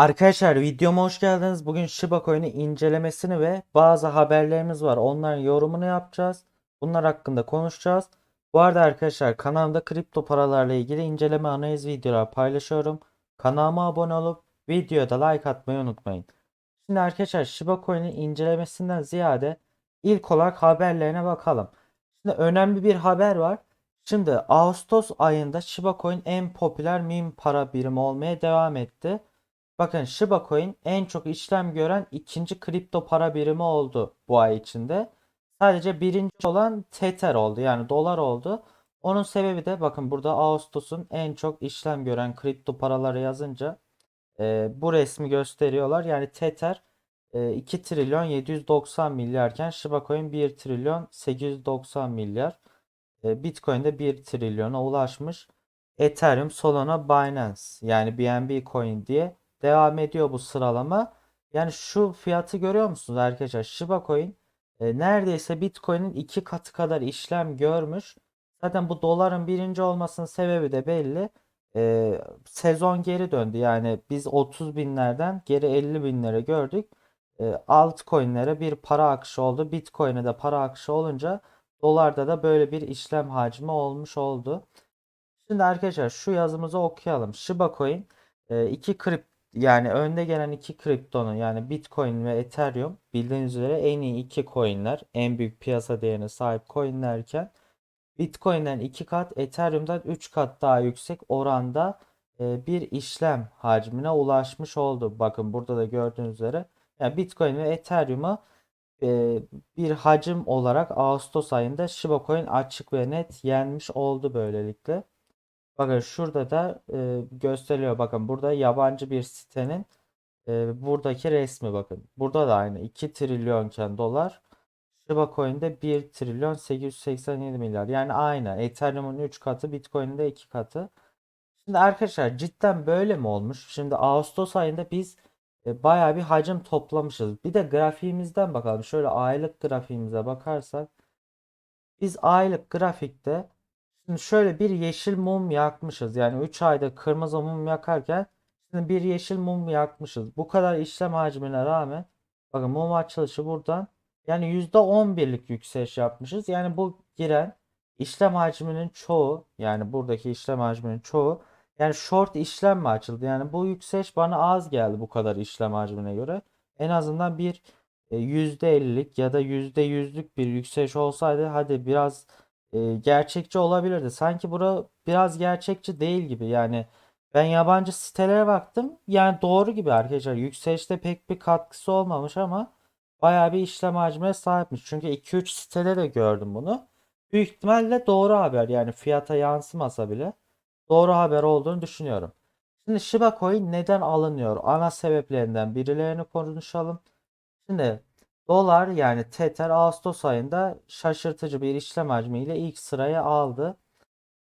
Arkadaşlar videoma hoş geldiniz. Bugün Shiba Coin'i incelemesini ve bazı haberlerimiz var. Onların yorumunu yapacağız. Bunlar hakkında konuşacağız. Bu arada arkadaşlar kanalımda kripto paralarla ilgili inceleme analiz videolar paylaşıyorum. Kanalıma abone olup videoya da like atmayı unutmayın. Şimdi arkadaşlar Shiba Coin'in incelemesinden ziyade ilk olarak haberlerine bakalım. Şimdi önemli bir haber var. Şimdi Ağustos ayında Shiba Coin en popüler meme para birimi olmaya devam etti. Bakın Shiba Coin en çok işlem gören ikinci kripto para birimi oldu bu ay içinde. Sadece birinci olan Tether oldu yani dolar oldu. Onun sebebi de bakın burada Ağustos'un en çok işlem gören kripto paraları yazınca e, bu resmi gösteriyorlar. Yani Tether e, 2 trilyon 790 milyarken Shiba Coin 1 trilyon 890 milyar. E, Bitcoin de 1 trilyona ulaşmış. Ethereum, Solana, Binance yani BNB Coin diye devam ediyor bu sıralama. Yani şu fiyatı görüyor musunuz arkadaşlar? Shiba Coin e, neredeyse Bitcoin'in iki katı kadar işlem görmüş. Zaten bu doların birinci olmasının sebebi de belli. E, sezon geri döndü. Yani biz 30 binlerden geri 50 binlere gördük. E, altcoin'lere bir para akışı oldu. Bitcoin'e de para akışı olunca dolarda da böyle bir işlem hacmi olmuş oldu. Şimdi arkadaşlar şu yazımızı okuyalım. Shiba Coin e, iki krip yani önde gelen iki kriptonun yani Bitcoin ve Ethereum bildiğiniz üzere en iyi iki coinler, en büyük piyasa değerine sahip coinlerken Bitcoin'den 2 kat, Ethereum'dan 3 kat daha yüksek oranda e, bir işlem hacmine ulaşmış oldu. Bakın burada da gördüğünüz üzere yani Bitcoin ve Ethereum'u e, bir hacim olarak Ağustos ayında Shiba Coin açık ve net yenmiş oldu böylelikle. Bakın şurada da e, gösteriyor. Bakın burada yabancı bir sitenin e, buradaki resmi bakın. Burada da aynı 2 trilyonken dolar. Shiba Coin'de 1 trilyon 887 milyar. Yani aynı. Ethereum'un 3 katı, Bitcoin'in de 2 katı. Şimdi arkadaşlar cidden böyle mi olmuş? Şimdi Ağustos ayında biz e, bayağı bir hacim toplamışız. Bir de grafiğimizden bakalım. Şöyle aylık grafiğimize bakarsak biz aylık grafikte Şimdi şöyle bir yeşil mum yakmışız. Yani 3 ayda kırmızı mum yakarken şimdi bir yeşil mum yakmışız. Bu kadar işlem hacmine rağmen bakın mum açılışı buradan yani %11'lik yükseliş yapmışız. Yani bu giren işlem hacminin çoğu yani buradaki işlem hacminin çoğu yani short işlem mi açıldı? Yani bu yükseliş bana az geldi bu kadar işlem hacmine göre. En azından bir e, %50'lik ya da %100'lük bir yükseliş olsaydı hadi biraz e, gerçekçi olabilirdi. Sanki bura biraz gerçekçi değil gibi. Yani ben yabancı sitelere baktım. Yani doğru gibi arkadaşlar. Yükselişte pek bir katkısı olmamış ama bayağı bir işlem hacmine sahipmiş. Çünkü 2-3 sitede de gördüm bunu. Büyük ihtimalle doğru haber. Yani fiyata yansımasa bile doğru haber olduğunu düşünüyorum. Şimdi Shiba Coin neden alınıyor? Ana sebeplerinden birilerini konuşalım. Şimdi Dolar yani Tether Ağustos ayında şaşırtıcı bir işlem hacmiyle ilk sıraya aldı.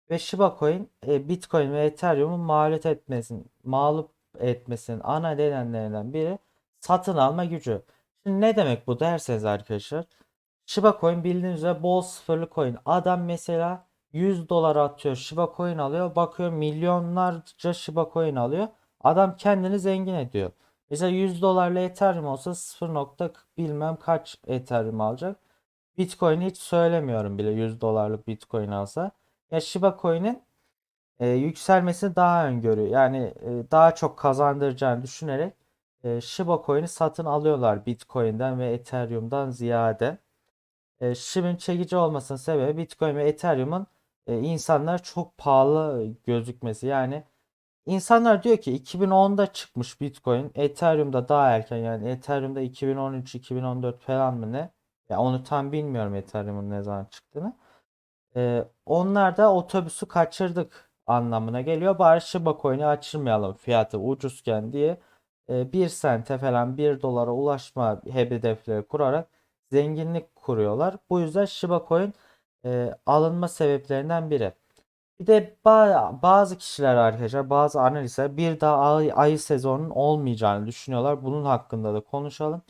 Ve Shiba Coin, e, Bitcoin ve Ethereum'un mağlup etmesinin, mağlup etmesinin ana nedenlerinden biri satın alma gücü. Şimdi ne demek bu derseniz arkadaşlar. Shiba Coin bildiğiniz üzere bol sıfırlı coin. Adam mesela 100 dolar atıyor Shiba Coin alıyor. Bakıyor milyonlarca Shiba Coin alıyor. Adam kendini zengin ediyor. Mesela 100 dolarla Ethereum olsa 0. nokta bilmem kaç Ethereum alacak. Bitcoin hiç söylemiyorum bile 100 dolarlık Bitcoin alsa. Ya Shiba Coin'in e, yükselmesini daha öngörüyor. Yani e, daha çok kazandıracağını düşünerek e, Shiba Coin'i satın alıyorlar Bitcoin'den ve Ethereum'dan ziyade. E, Shiba'nın çekici olmasının sebebi Bitcoin ve Ethereum'un e, insanlar çok pahalı gözükmesi. Yani İnsanlar diyor ki 2010'da çıkmış Bitcoin. Ethereum'da daha erken yani Ethereum'da 2013-2014 falan mı ne? Ya onu tam bilmiyorum Ethereum'un ne zaman çıktığını. Ee, onlar da otobüsü kaçırdık anlamına geliyor. Bari Shiba Coin'i açırmayalım fiyatı ucuzken diye e, 1 sente falan 1 dolara ulaşma hedefleri kurarak zenginlik kuruyorlar. Bu yüzden Shiba Coin e, alınma sebeplerinden biri. Bir de ba- bazı kişiler arkadaşlar, bazı analistler bir daha ay, ayı sezonun olmayacağını düşünüyorlar. Bunun hakkında da konuşalım.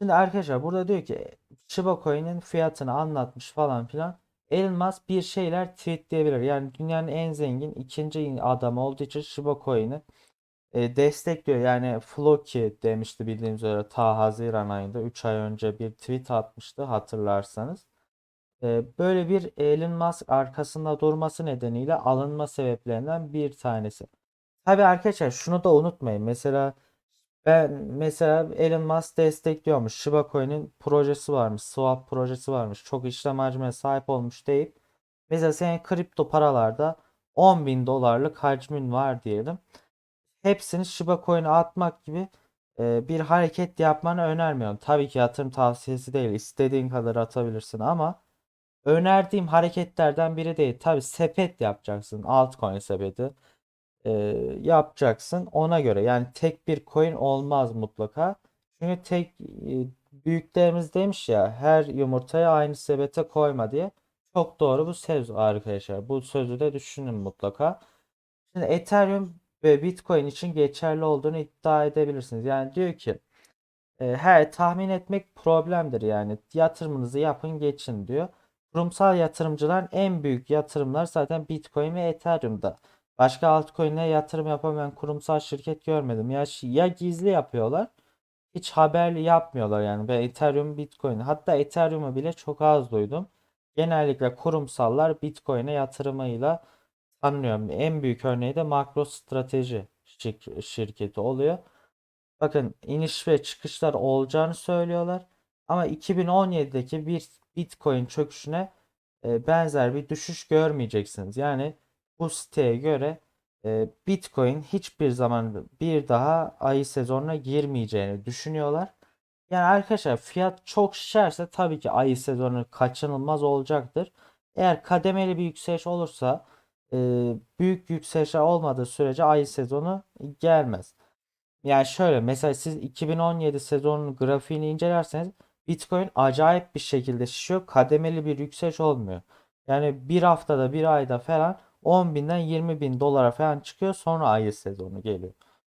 Şimdi arkadaşlar burada diyor ki Shiba Coin'in fiyatını anlatmış falan filan. Elon Musk bir şeyler tweetleyebilir. Yani dünyanın en zengin ikinci adamı olduğu için Shiba Coin'i e, destekliyor. Yani Floki demişti bildiğiniz üzere ta Haziran ayında 3 ay önce bir tweet atmıştı hatırlarsanız. E, böyle bir Elon Musk arkasında durması nedeniyle alınma sebeplerinden bir tanesi. Tabii arkadaşlar şunu da unutmayın. Mesela ben mesela Elon Musk destekliyormuş. Shiba Coin'in projesi varmış. Swap projesi varmış. Çok işlem hacmine sahip olmuş deyip mesela senin kripto paralarda 10 bin dolarlık hacmin var diyelim. Hepsini Shiba Coin'e atmak gibi e, bir hareket yapmanı önermiyorum. Tabii ki yatırım tavsiyesi değil. İstediğin kadar atabilirsin ama önerdiğim hareketlerden biri değil. Tabii sepet yapacaksın. Altcoin sepeti e, yapacaksın ona göre. Yani tek bir coin olmaz mutlaka. Çünkü tek e, büyüklerimiz demiş ya her yumurtayı aynı sepete koyma diye. Çok doğru bu söz arkadaşlar. Bu sözü de düşünün mutlaka. Şimdi Ethereum ve Bitcoin için geçerli olduğunu iddia edebilirsiniz. Yani diyor ki e, her tahmin etmek problemdir yani yatırımınızı yapın geçin diyor. Kurumsal yatırımcıların en büyük yatırımlar zaten Bitcoin ve Ethereum'da. Başka altcoin'e yatırım yapamayan kurumsal şirket görmedim. Ya, ya gizli yapıyorlar, hiç haberli yapmıyorlar yani. Ben Ethereum, Bitcoin, hatta Ethereum'u bile çok az duydum. Genellikle kurumsallar Bitcoin'e yatırımıyla tanınıyor. En büyük örneği de MicroStrateji şir- şirketi oluyor. Bakın iniş ve çıkışlar olacağını söylüyorlar. Ama 2017'deki bir Bitcoin çöküşüne e, benzer bir düşüş görmeyeceksiniz. Yani bu siteye göre e, Bitcoin hiçbir zaman bir daha ayı sezonuna girmeyeceğini düşünüyorlar. Yani arkadaşlar fiyat çok şişerse tabii ki ayı sezonu kaçınılmaz olacaktır. Eğer kademeli bir yükseliş olursa e, büyük yükselişler olmadığı sürece ayı sezonu gelmez. Yani şöyle mesela siz 2017 sezonunun grafiğini incelerseniz Bitcoin acayip bir şekilde şişiyor. Kademeli bir yükseliş olmuyor. Yani bir haftada bir ayda falan 10 binden 20 bin dolara falan çıkıyor. Sonra ayı sezonu geliyor.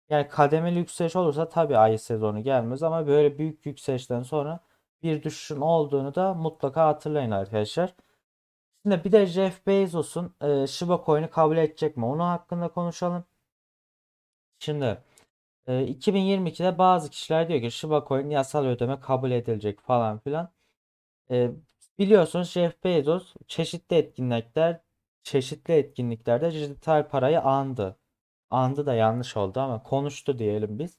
Yani kademeli yükseliş olursa tabii ayı sezonu gelmez ama böyle büyük yükselişten sonra bir düşüşün olduğunu da mutlaka hatırlayın arkadaşlar. Şimdi bir de Jeff Bezos'un e, Shiba Coin'i kabul edecek mi? Onun hakkında konuşalım. Şimdi e, 2022'de bazı kişiler diyor ki Shiba Coin yasal ödeme kabul edilecek falan filan. E, biliyorsunuz Jeff Bezos çeşitli etkinlikler çeşitli etkinliklerde dijital parayı andı. Andı da yanlış oldu ama konuştu diyelim biz.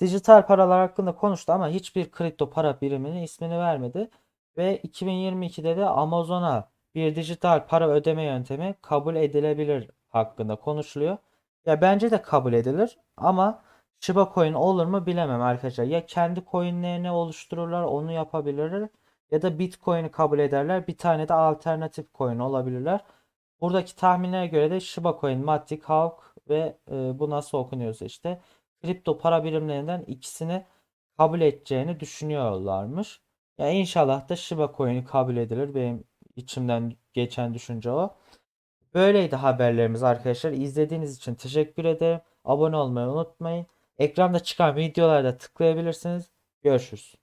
Dijital paralar hakkında konuştu ama hiçbir kripto para biriminin ismini vermedi. Ve 2022'de de Amazon'a bir dijital para ödeme yöntemi kabul edilebilir hakkında konuşuluyor. Ya bence de kabul edilir ama Shiba Coin olur mu bilemem arkadaşlar. Ya kendi coinlerini oluştururlar onu yapabilirler ya da Bitcoin'i kabul ederler. Bir tane de alternatif coin olabilirler. Buradaki tahminlere göre de Shiba Coin, Matic, Hawk ve e, bu nasıl okunuyorsa işte kripto para birimlerinden ikisini kabul edeceğini düşünüyorlarmış. Ya inşallah da Shiba Coin'i kabul edilir. Benim içimden geçen düşünce o. Böyleydi haberlerimiz arkadaşlar. İzlediğiniz için teşekkür ederim. Abone olmayı unutmayın. Ekranda çıkan videolarda tıklayabilirsiniz. Görüşürüz.